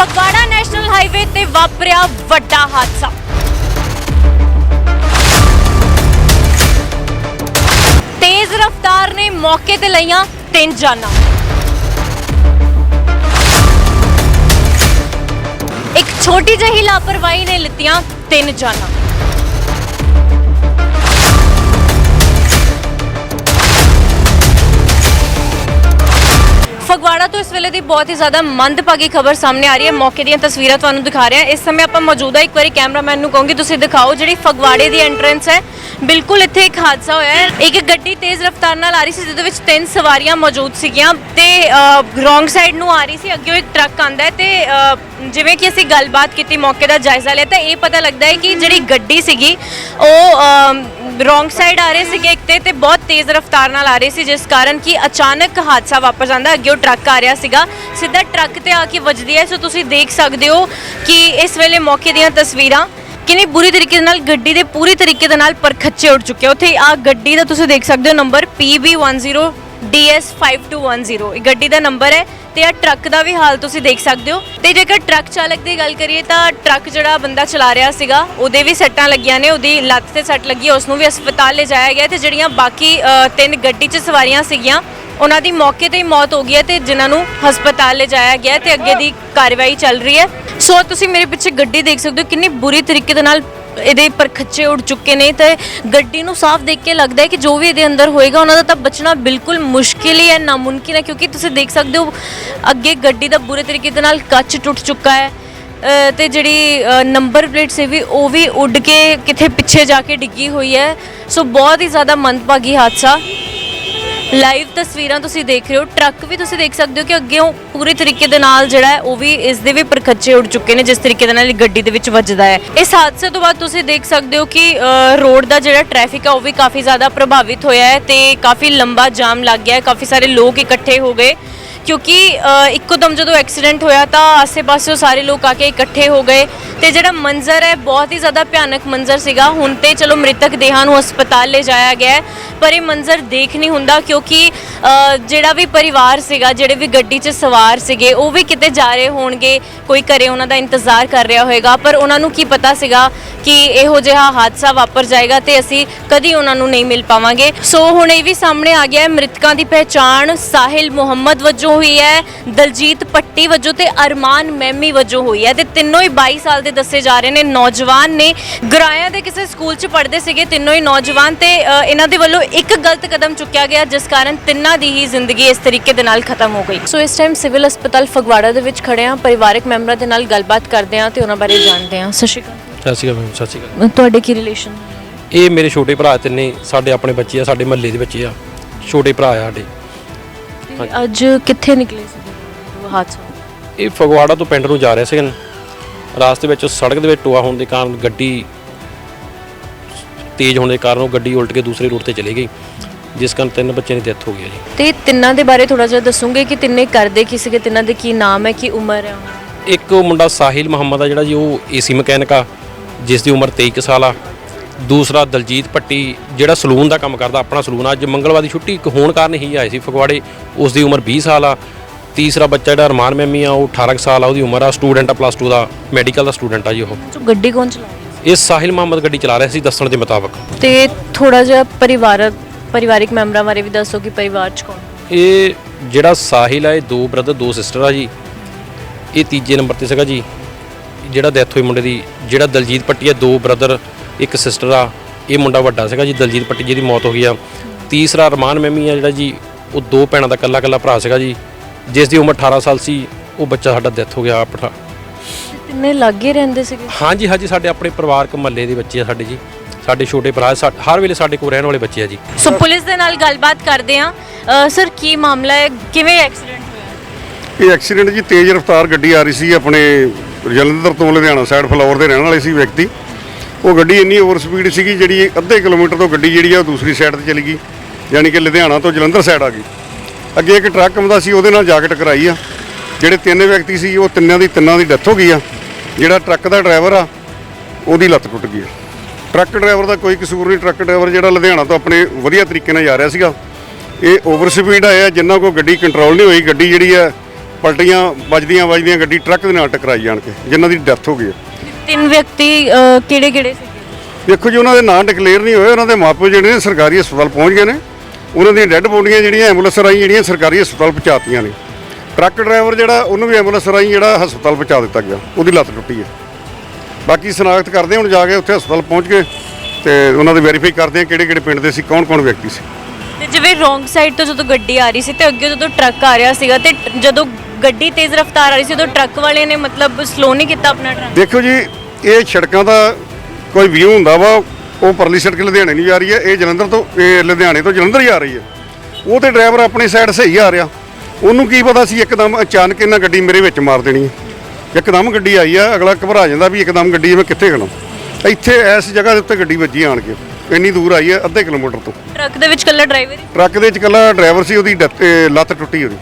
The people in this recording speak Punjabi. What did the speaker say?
ਫਗਵਾੜਾ ਨੈਸ਼ਨਲ ਹਾਈਵੇ ਤੇ ਵਾਪਰਿਆ ਵੱਡਾ ਹਾਦਸਾ। ਤੇਜ਼ ਰਫ਼ਤਾਰ ਨੇ ਮੌਕੇ ਤੇ ਲਈਆਂ ਤਿੰਨ ਜਾਨਾਂ। ਇੱਕ ਛੋਟੀ ਜਿਹੀ ਲਾਪਰਵਾਹੀ ਨੇ ਲਿੱਤੀਆਂ ਤਿੰਨ ਜਾਨਾਂ। ਫਗਵਾੜਾ ਤੋਂ ਇਸ ਵੇਲੇ ਦੀ ਬਹੁਤ ਹੀ ਜ਼ਿਆਦਾ ਮੰਦਭਾਗੀ ਖਬਰ ਸਾਹਮਣੇ ਆ ਰਹੀ ਹੈ। ਮੌਕੇ ਦੀਆਂ ਤਸਵੀਰਾਂ ਤੁਹਾਨੂੰ ਦਿਖਾ ਰਹੇ ਹਾਂ। ਇਸ ਸਮੇਂ ਆਪਾਂ ਮੌਜੂਦਾ ਇੱਕ ਵਾਰੀ ਕੈਮਰਾਮੈਨ ਨੂੰ ਕਹੂੰਗੀ, ਤੁਸੀਂ ਦਿਖਾਓ ਜਿਹੜੀ ਫਗਵਾੜੇ ਦੀ ਐਂਟਰੈਂਸ ਹੈ। ਬਿਲਕੁਲ ਇੱਥੇ ਇੱਕ ਹਾਦਸਾ ਹੋਇਆ ਹੈ। ਇੱਕ ਗੱਡੀ ਤੇਜ਼ ਰਫ਼ਤਾਰ ਨਾਲ ਆ ਰਹੀ ਸੀ, ਜਿਹਦੇ ਵਿੱਚ ਤਿੰਨ ਸਵਾਰੀਆਂ ਮੌਜੂਦ ਸੀਗੀਆਂ ਤੇ ਰੋਂਗ ਸਾਈਡ ਨੂੰ ਆ ਰਹੀ ਸੀ। ਅੱਗੇ ਇੱਕ ਟਰੱਕ ਆਂਦਾ ਹੈ ਤੇ ਜਿਵੇਂ ਕਿ ਅਸੀਂ ਗੱਲਬਾਤ ਕੀਤੀ, ਮੌਕੇ ਦਾ ਜਾਇਜ਼ਾ ਲਿਆ, ਤਾਂ ਇਹ ਪਤਾ ਲੱਗਦਾ ਹੈ ਕਿ ਜਿਹੜੀ ਗੱਡੀ ਸੀਗੀ, ਉਹ ਰੋਂਗ ਸਾਈਡ ਆ ਰਹੇ ਸੀਗੇ ਇੱਕ ਤੇ ਤੇ ਬਹੁਤ ਤੇਜ਼ ਰਫ਼ਤਾਰ ਨਾਲ ਆ ਰਹੇ ਸੀ, ਜਿਸ ਕਾਰਨ ਕਿ ਅਚਾਨਕ ਹਾਦਸਾ ਵਾਪਰ ਜਾਂਦਾ ਅੱਗੇ ਉਹ ਟਰੱਕ ਆ ਰਿਹਾ ਸੀਗਾ। ਸਿੱਧਾ ਟਰੱਕ ਤੇ ਆ ਕੇ ਵੱਜਦੀ ਹੈ। ਸੋ ਤੁਸੀਂ ਦੇਖ ਸਕਦੇ ਹੋ ਕਿ ਇਸ ਵੇਲੇ ਮੌਕੇ ਦੀਆਂ ਤਸਵੀਰਾਂ ਕਿੰਨੀ ਬੁਰੀ ਤਰੀਕੇ ਦੇ ਨਾਲ, ਗੱਡੀ ਦੇ ਪੂਰੀ ਤਰੀਕੇ ਦੇ ਨਾਲ ਪਰਖੱਚੇ ਉੱਡ ਚੁੱਕੇ ਆ। ਉੱਥੇ ਆ ਗੱਡੀ ਦਾ ਤੁਸੀਂ ਦੇਖ ਸਕਦੇ ਹੋ ਨੰਬਰ PB10 DS5210 ਇਹ ਗੱਡੀ ਦਾ ਨੰਬਰ ਹੈ ਤੇ ਆ ਟਰੱਕ ਦਾ ਵੀ ਹਾਲ ਤੁਸੀਂ ਦੇਖ ਸਕਦੇ ਹੋ। ਤੇ ਜੇਕਰ ਟਰੱਕ ਚਾਲਕ ਦੀ ਗੱਲ ਕਰੀਏ ਤਾਂ ਟਰੱਕ ਜਿਹੜਾ ਬੰਦਾ ਚਲਾ ਰਿਹਾ ਸੀਗਾ ਉਹਦੇ ਵੀ ਸੱਟਾਂ ਲੱਗੀਆਂ ਨੇ ਉਹਦੀ ਲੱਤ ਤੇ ਸੱਟ ਲੱਗੀ ਹੈ, ਉਸ ਨੂੰ ਵੀ ਹਸਪਤਾਲ ਲਿਜਾਇਆ ਗਿਆ ਤੇ ਜਿਹੜੀਆਂ ਬਾਕੀ ਤਿੰਨ ਗੱਡੀ 'ਚ ਸਵਾਰੀਆਂ ਸੀਗੀਆਂ ਉਹਨਾਂ ਦੀ ਮੌਕੇ ਤੇ ਹੀ ਮੌਤ ਹੋ ਗਈ ਹੈ ਤੇ ਜਿਨ੍ਹਾਂ ਨੂੰ ਹਸਪਤਾਲ ਲਿਜਾਇਆ ਗਿਆ ਤੇ ਅੱਗੇ ਦੀ ਕਾਰਵਾਈ ਚੱਲ ਰਹੀ ਹੈ। ਸੋ ਤੁਸੀਂ ਮੇਰੇ ਪਿੱਛੇ ਗੱਡੀ ਦੇਖ ਸਕਦੇ ਹੋ ਕਿੰਨੀ ਬੁਰੀ ਤਰੀਕੇ ਦੇ ਨਾਲ ਇਹਦੇ ਪਰ ਖੱਚੇ ਉੱਡ ਚੁੱਕੇ ਨੇ ਤੇ ਗੱਡੀ ਨੂੰ ਸਾਫ਼ ਦੇਖ ਕੇ ਲੱਗਦਾ ਹੈ ਕਿ ਜੋ ਵੀ ਇਹਦੇ ਅੰਦਰ ਹੋਏਗਾ ਉਹਨਾਂ ਦਾ ਤਾਂ ਬਚਣਾ ਬਿਲਕੁਲ ਮੁਸ਼ਕਿਲ ਹੀ ਹੈ ਨਾਮੁਮਕਿਨ ਹੈ ਕਿਉਂਕਿ ਤੁਸੀਂ ਦੇਖ ਸਕਦੇ ਹੋ ਅੱਗੇ ਗੱਡੀ ਦਾ ਬੁਰੇ ਤਰੀਕੇ ਦੇ ਨਾਲ ਕੱਚ ਟੁੱਟ ਚੁੱਕਾ ਹੈ ਅ, ਤੇ ਜਿਹੜੀ ਨੰਬਰ ਪਲੇਟ ਸੀ ਵੀ ਉਹ ਵੀ ਉੱਡ ਕੇ ਕਿਤੇ ਪਿੱਛੇ ਜਾ ਕੇ ਡਿੱਗੀ ਹੋਈ ਹੈ। ਸੋ ਬਹੁਤ ਹੀ ਜ਼ਿਆਦਾ ਮੰਦਭਾਗੀ ਹਾਦਸਾ। ਲਾਈਵ ਤਸਵੀਰਾਂ ਤੁਸੀਂ ਦੇਖ ਰਹੇ ਹੋ। ਟਰੱਕ ਵੀ ਤੁਸੀਂ ਦੇਖ ਸਕਦੇ ਹੋ ਕਿ ਅੱਗੇ ਉਹ ਪੂਰੇ ਤਰੀਕੇ ਦੇ ਨਾਲ ਜਿਹੜਾ ਹੈ ਉਹ ਵੀ ਇਸ ਦੇ ਵੀ ਪਰਖੱਚੇ ਉੱਡ ਚੁੱਕੇ ਨੇ ਜਿਸ ਤਰੀਕੇ ਦੇ ਨਾਲ ਇਹ ਗੱਡੀ ਦੇ ਵਿੱਚ ਵੱਜਦਾ ਹੈ। ਇਸ ਹਾਦਸੇ ਤੋਂ ਬਾਅਦ ਤੁਸੀਂ ਦੇਖ ਸਕਦੇ ਹੋ ਕਿ ਰੋਡ ਦਾ ਜਿਹੜਾ ਟ੍ਰੈਫਿਕ ਹੈ ਉਹ ਵੀ ਕਾਫੀ ਜ਼ਿਆਦਾ ਪ੍ਰਭਾਵਿਤ ਹੋਇਆ ਹੈ ਤੇ ਕਾਫੀ ਲੰਬਾ ਜਾਮ ਲੱਗ ਗਿਆ ਹੈ ਕਾਫੀ ਸਾਰੇ ਲੋਕ ਇਕੱਠੇ ਹੋ ਗਏ। ਕਿਉਂਕਿ ਅ, ਇੱਕੋ ਦਮ ਜਦੋਂ ਐਕਸੀਡੈਂਟ ਹੋਇਆ ਤਾਂ ਆਸੇ-ਪਾਸੇ ਸਾਰੇ ਲੋਕ ਆ ਕੇ ਇਕੱਠੇ ਹੋ ਗਏ। ਤੇ ਜਿਹੜਾ ਮੰਜ਼ਰ ਹੈ ਬਹੁਤ ਹੀ ਜ਼ਿਆਦਾ ਭਿਆਨਕ ਮੰਜ਼ਰ ਸੀਗਾ। ਹੁਣ ਤੇ ਚਲੋ ਮ੍ਰਿਤਕ ਦੇਹਾਂ ਨੂੰ ਹਸਪਤਾਲ ਲੈ ਜਾਇਆ ਗਿਆ ਹੈ ਪਰ ਇਹ ਮੰਜ਼ਰ ਦੇਖ ਨਹੀਂ ਹੁੰਦਾ ਕਿਉਂਕਿ ਅ, ਜਿਹੜਾ ਵੀ ਪਰਿਵਾਰ ਸੀਗਾ ਜਿਹੜੇ ਵੀ ਗੱਡੀ 'ਚ ਸਵਾਰ ਸੀਗੇ ਉਹ ਵੀ ਕਿਤੇ ਜਾ ਰਹੇ ਹੋਣਗੇ। ਕੋਈ ਘਰੇ ਉਹਨਾਂ ਦਾ ਇੰਤਜ਼ਾਰ ਕਰ ਰਿਹਾ ਹੋਵੇਗਾ ਪਰ ਉਹਨਾਂ ਨੂੰ ਕੀ ਪਤਾ ਸੀਗਾ ਕਿ ਇਹੋ ਜਿਹਾ ਹਾਦਸਾ ਵਾਪਰ ਜਾਏਗਾ ਤੇ ਅਸੀਂ ਕਦੀ ਉਹਨਾਂ ਨੂੰ ਨਹੀਂ ਮਿਲ ਪਾਵਾਂਗੇ। ਸੋ ਹੁਣ ਇਹ ਵੀ ਸਾਹਮਣੇ ਆ ਗਿਆ ਹੈ ਮ੍ਰਿਤਕਾਂ ਦੀ ਪਹਿਚਾਣ ਸਾਹਿਲ ਮੁਹੰਮਦ ਵਜੋਂ ਹੋਈ ਹੈ ਦਲਜੀਤ ਪੱਟੀ ਵਜੋਂ ਤੇ ਅਰਮਾਨ ਮੈਮੀ ਵਜੋਂ ਹੋਈ ਹੈ ਤੇ ਤਿੰਨੋਂ ਹੀ 22 ਸਾਲ ਦੇ ਦੱਸੇ ਜਾ ਰਹੇ ਨੇ ਨੌਜਵਾਨ ਨੇ ਗਰਾਇਆ ਦੇ ਕਿਸੇ ਸਕੂਲ 'ਚ ਪੜ੍ਹਦੇ ਸੀਗੇ ਤਿੰਨੋਂ ਹੀ ਨੌਜਵਾਨ ਤੇ ਅ, ਇਹਨਾਂ ਦੇ ਵੱਲੋਂ ਇੱਕ ਗਲਤ ਕਦਮ ਚੁੱਕਿਆ ਗਿਆ ਜਿਸ ਕਾਰਨ ਤਿੰਨਾਂ ਦੀ ਹੀ ਜ਼ਿੰਦਗੀ ਇਸ ਤਰੀਕੇ ਦੇ ਨਾਲ ਖਤਮ ਹੋ ਗਈ। ਸੋ ਇਸ ਟਾਈਮ ਸਿਵਲ ਹਸਪਤਾਲ ਫਗਵਾੜਾ ਦੇ ਵਿੱਚ ਖੜੇ ਆ ਪਰਿਵਾਰਕ ਮੈਂਬਰਾਂ ਦੇ ਨਾਲ ਗੱਲਬਾਤ ਕਰਦੇ ਆ ਤੇ ਉਹਨਾਂ ਬਾਰੇ ਜਾਣਦੇ ਆ ਸਤਿ ਸ਼੍ਰੀ ਅਕਾਲ। ਸਤਿ ਸ਼੍ਰੀ ਅਕਾਲ ਮੈਮ, ਸਤਿ ਸ਼੍ਰੀ ਅਕਾਲ। ਤੁਹਾਡੇ ਕੀ ਰਿਲੇਸ਼ਨ ਇਹ ਮੇਰੇ ਛੋਟੇ ਭਰਾ ਤਿੰਨੇ ਸਾਡੇ ਆਪਣੇ ਬੱਚੇ ਆ ਸਾਡੇ ਮਹੱਲੇ ਦੇ ਬੱਚੇ ਆ। ਛੋਟੇ ਭਰਾ ਆ ਸਾਡੇ। ਅੱਜ ਕਿੱਥੇ ਨਿਕਲੇ ਸੀ ਹਾਦਸਾ ਇਹ ਫਗਵਾੜਾ ਤੋਂ ਪਿੰਡ ਨੂੰ ਜਾ ਰਹੇ ਸੀਗੇ ਰਾਸਤੇ ਵਿੱਚ ਸੜਕ ਦੇ ਵਿੱਚ ਟੋਆ ਹੋਣ ਦੇ ਕਾਰਨ ਗੱਡੀ ਤੇਜ਼ ਹੋਣ ਦੇ ਕਾਰਨ ਉਹ ਗੱਡੀ ਉਲਟ ਕੇ ਦੂਸਰੇ ਰੂਟ ਤੇ ਚਲੀ ਗਈ ਜਿਸ ਕਾਰਨ ਤਿੰਨ ਬੱਚਿਆਂ ਦੀ ਡੈਥ ਹੋ ਗਈ ਹੈ ਜੀ। ਤੇ ਤਿੰਨਾਂ ਦੇ ਬਾਰੇ ਥੋੜਾ ਜਿਹਾ ਦੱਸੋਗੇ ਕਿ ਤਿੰਨੇ ਕਰਦੇ ਕੀ ਸੀਗੇ ਤਿੰਨਾਂ ਦੇ ਕੀ ਨਾਮ ਹੈ ਕੀ ਉਮਰ ਹੈ? ਉਹਨਾਂ ਦੀ? ਇੱਕ ਉਹ ਮੁੰਡਾ ਸਾਹਿਲ ਮੁਹੰਮਦ ਆ ਜਿਹੜਾ ਜੀ ਉਹ ਏਸੀ ਮਕੈਨਿਕ ਆ ਜਿਸ ਦੀ ਉਮਰ 23 ਕੁ ਸਾਲ ਆ। ਦੂਸਰਾ ਦਲਜੀਤ ਪੱਟੀ ਜਿਹੜਾ ਸਲੂਨ ਦਾ ਕੰਮ ਕਰਦਾ ਆਪਣਾ ਸਲੂਨ ਆ। ਅੱਜ ਮੰਗਲਵਾਰ ਦੀ ਛੁੱਟੀ ਇੱਕ ਹੋਣ ਕਾਰਨ ਹੀ ਆਏ ਸੀ ਫਗਵਾੜੇ ਉਸ ਦੀ ਉਮਰ 20 ਸਾਲ ਆ। ਤੀਸਰਾ ਬੱਚਾ ਜਿਹੜਾ ਅਰਮਾਨ ਮੈਮੀ ਆ ਉਹ 18 ਕੁ ਸਾਲ ਆ ਉਹਦੀ ਉਮਰ ਆ ਸਟੂਡੈਂਟ ਆ ਪਲੱਸ 2 ਦਾ ਮੈਡੀਕਲ ਦਾ ਸਟੂਡੈਂਟ ਆ ਜੀ ਉਹ। ਜੋ ਗੱਡੀ ਕੌਣ ਚਲਾ ਰਿਹਾ ਇਹ ਸਾਹਿਲ ਮੁਹੰਮਦ ਗੱਡੀ ਚਲਾ ਰਿਹਾ ਸੀ ਦੱਸਣ ਦੇ ਮੁਤਾਬਕ। ਸੀ ਤੇ ਥੋੜਾ ਜਿਹਾ ਪਰਿਵਾਰਕ ਪਰਿਵਾਰਿਕ ਮੈਂਬਰਾਂ ਬਾਰੇ ਵੀ ਦੱਸੋ ਕਿ ਪਰਿਵਾਰ ਚ ਕੌਣ? ਇਹ ਜਿਹੜਾ ਸਾਹਿਲ ਆ ਇਹ ਦੋ ਬ੍ਰਦਰ ਦੋ ਸਿਸਟਰ ਆ ਜੀ। ਇਹ ਤੀਜੇ ਨੰਬਰ ਤੇ ਸੀਗਾ ਜੀ। ਜਿਹੜਾ ਡੈਥ ਹੋਈ ਮੁੰਡੇ ਦੀ ਜਿਹੜਾ ਦਲਜੀਤ ਪੱਟੀ ਆ ਦੋ ਬ੍ਰਦਰ ਇੱਕ ਸਿਸਟਰ ਆ। ਇਹ ਮੁੰਡਾ ਵੱਡਾ ਸੀਗਾ ਜੀ ਦਲਜੀਤ ਪੱਟੀ ਜਿਹਦੀ ਮੌਤ ਹੋ ਗਈ ਆ। ਤੀਸਰਾ ਅਰਮਾਨ ਮੈਮੀ ਆ ਜਿਹੜਾ ਜੀ ਉਹ ਦੋ ਭੈਣਾਂ ਦਾ ਕੱਲਾ ਕੱਲਾ ਭਰਾ ਸੀਗਾ ਜੀ। ਜਿਸ ਦੀ ਉਮਰ 18 ਸਾਲ ਸੀ ਉਹ ਬੱਚਾ ਸਾਡਾ ਡੈਥ ਹੋ ਗਿਆ ਆਪਣਾ ਤਿੰਨੇ ਲੱਗੇ ਰਹਿੰਦੇ ਸੀਗੇ? ਹਾਂਜੀ ਹਾਂਜੀ ਸਾਡੇ ਆਪਣੇ ਪਰਿਵਾਰਕ ਮਹੱਲੇ ਦੇ ਬੱਚੇ ਆ ਸਾਡੇ ਜੀ। ਸਾਡੇ ਛੋਟੇ ਭਰਾ ਸਾ- ਹਰ ਵੇਲੇ ਸਾਡੇ ਕੋਲ ਰਹਿਣ ਵਾਲੇ ਬੱਚੇ ਆ ਜੀ। ਸੋ ਪੁਲਿਸ ਦੇ ਨਾਲ ਗੱਲਬਾਤ ਕਰਦੇ ਆ ਸਰ ਕੀ ਮਾਮਲਾ ਹੈ? ਕਿਵੇਂ ਐਕਸੀਡੈਂਟ ਹੋਇਆ? ਇਹ ਐਕਸੀਡੈਂਟ ਜੀ ਤੇਜ਼ ਰਫ਼ਤਾਰ ਗੱਡੀ ਆ ਰਹੀ ਸੀ ਆਪਣੇ ਜਲੰਧਰ ਤੋਂ ਲੁਧਿਆਣਾ ਸਾਈਡ ਫਲੋਰ ਦੇ ਰਹਿਣ ਵਾਲੇ ਸੀ ਵਿਅਕਤੀ। ਉਹ ਗੱਡੀ ਇੰਨੀ ਓਵਰ ਸਪੀਡ ਸੀਗੀ ਜਿਹੜੀ ਅੱਧੇ ਕਿਲੋਮੀਟਰ ਤੋਂ ਗੱਡੀ ਜਿਹੜੀ ਆ ਉਹ ਦੂਸਰੀ ਸਾਈਡ ਤੇ ਚਲੀ ਗਈ। ਯਾਨੀ ਕਿ ਲੁਧਿਆਣਾ ਤੋਂ ਜਲੰਧਰ ਸਾਈਡ ਆ ਗਈ। ਅੱਗੇ ਇੱਕ ਟਰੱਕ ਆਉਂਦਾ ਸੀ ਉਹਦੇ ਨਾਲ ਜਾ ਕੇ ਟਕਰਾਈ ਆ। ਜਿਹੜੇ ਤਿੰਨ ਵਿਅਕਤੀ ਸੀ ਉਹ ਤਿੰਨਾਂ ਦੀ ਤਿੰਨਾਂ ਦੀ ਡੈਥ ਹੋ ਗਈ ਆ। ਜਿਹੜਾ ਟਰੱਕ ਦਾ ਡਰਾਈਵਰ ਆ ਉਹਦੀ ਲੱਤ ਟੁੱਟ ਗਈ ਆ। ਟਰੱਕ ਡਰਾਈਵਰ ਦਾ ਕੋਈ ਕਸੂਰ ਨਹੀਂ ਟਰੱਕ ਡਰਾਈਵਰ ਜਿਹੜਾ ਲੁਧਿਆਣਾ ਤੋਂ ਆਪਣੇ ਵਧੀਆ ਤਰੀਕੇ ਨਾਲ ਜਾ ਰਿਹਾ ਸੀਗਾ। ਇਹ ਓਵਰ ਸਪੀਡ ਆਇਆ ਜਿੰਨਾ ਕੋ ਗੱਡੀ ਕੰਟਰੋਲ ਨਹੀਂ ਹੋਈ ਗੱਡੀ ਜਿਹੜੀ ਆ ਪਲਟੀਆਂ ਵੱਜਦੀਆਂ ਵੱਜਦੀਆਂ ਗੱਡੀ ਟਰੱਕ ਦੇ ਨਾਲ ਟਕਰਾਈ ਜਾਣ ਕੇ ਜਿਨ੍ਹਾਂ ਦੀ ਡੈਥ ਹੋ ਗਈ ਹੈ ਤਿੰਨ ਵਿਅਕਤੀ ਕਿਹੜੇ ਕਿਹੜੇ ਸੀ ਦੇਖੋ ਜੀ ਉਹਨਾਂ ਦੇ ਨਾਂ ਡਿਕਲੇਅਰ ਨਹੀਂ ਹੋਏ ਉਹਨਾਂ ਦੇ ਮਾਪੇ ਜਿਹੜੇ ਨੇ ਸਰਕਾਰੀ ਹਸਪਤਾਲ ਪਹੁੰਚ ਗਏ ਨੇ। ਉਹਨਾਂ ਦੀਆਂ ਡੈੱਡ ਬੋਡੀਆਂ ਜਿਹੜੀਆਂ ਐਂਬੂਲੈਂਸ ਰਾਹੀਂ ਜਿਹੜੀਆਂ ਸਰਕਾਰੀ ਹਸਪਤਾਲ ਪਹੁੰਚਾਤੀਆਂ ਨੇ। ਟਰੱਕ ਡਰਾਈਵਰ ਜਿਹੜਾ ਉਹਨੂੰ ਵੀ ਐਂਬੂਲੈਂਸ ਰਾਹੀਂ ਜਿਹੜਾ ਹਸਪਤਾਲ ਪਹੁੰਚਾ ਦਿੱਤਾ ਗਿਆ। ਉਹਦੀ ਲੱਤ ਟੁੱਟੀ ਹੈ। ਬਾਕੀ ਸ਼ਨਾਖਤ ਕਰਦੇ ਹਾਂ ਹੁਣ ਜਾ ਕੇ ਉੱਥੇ ਹਸਪਤਾਲ ਪਹੁੰਚ ਕੇ ਤੇ ਉਹਨਾਂ ਦੀ ਵੈਰੀਫਾਈ ਕਰਦੇ ਆ ਕਿਹੜੇ ਕਿਹੜੇ ਪਿੰਡ ਦੇ ਸੀ ਕੌਣ ਕੌਣ ਵਿਅਕਤੀ ਸੀ। ਤੇ ਜਿਵੇਂ ਰੋਂਗ ਸਾਈਡ ਤੋਂ ਜਦੋਂ ਗੱਡੀ ਆ ਰਹੀ ਸੀ ਤੇ ਅੱਗੇ ਜਦੋਂ ਟਰੱਕ ਆ ਰਿਹਾ ਸੀਗਾ ਤੇ ਜਦੋਂ ਗੱਡੀ ਤੇਜ਼ ਰਫ਼ਤਾਰ ਆ ਰਹੀ ਸੀ ਉਦੋਂ ਟਰੱਕ ਵਾਲੇ ਨੇ ਮਤਲਬ ਸਲੋ ਨਹੀਂ ਕੀਤਾ ਆਪਣਾ ਟਰੱਕ ਦੇਖੋ ਜੀ ਇਹ ਸੜਕਾਂ ਦਾ ਕੋਈ ਵਿਊ ਹੁੰਦਾ ਵਾ ਉਹ ਪਰਲੀ ਸੜਕ ਲੁਧਿਆਣੇ ਨਹੀਂ ਜਾ ਰਹੀ ਹੈ ਇਹ ਜਲੰਧਰ ਤੋਂ ਇਹ ਲੁਧਿਆਣੇ ਤੋਂ ਜਲੰਧਰ ਹੀ ਆ ਰਹੀ ਹੈ। ਉਹ ਤੇ ਡਰਾਈਵਰ ਆਪਣੀ ਸਾਈਡ ਸਹੀ ਆ ਰਿਹਾ। ਉਹਨੂੰ ਕੀ ਪਤਾ ਸੀ ਇੱਕਦਮ ਅਚਾਨਕ ਇਹਨਾਂ ਗੱਡੀ ਮੇਰੇ ਵਿੱਚ ਮਾਰ ਦੇਣੀ ਹੈ। ਇੱਕਦਮ ਗੱਡੀ ਆਈ ਆ ਅਗਲਾ ਘਬਰਾ ਜਾਂਦਾ ਵੀ ਇੱਕਦਮ ਗੱਡੀ ਮੈਂ ਕਿੱਥੇ ਖੜਾ। ਇੱਥੇ ਇਸ ਜਗ੍ਹਾ ਦੇ ਉੱਤੇ ਗੱਡੀ ਵੱਜੀ ਆਣ ਕੇ ਇੰਨੀ ਦੂਰ ਆਈ ਹੈ ਅੱਧੇ ਕਿਲੋਮੀਟਰ ਤੋਂ। ਟਰੱਕ ਦੇ ਵਿੱਚ ਕੱਲਾ ਡਰਾਈਵਰ ਹੀ? ਟਰੱਕ ਦੇ ਵਿੱਚ ਇਕੱਲਾ ਡਰਾਈਵਰ ਸੀ ਉਹਦੀ ਡੈਥ- ਇਹ ਲੱਤ ਟੁੱਟੀ ਉਹਦੀ।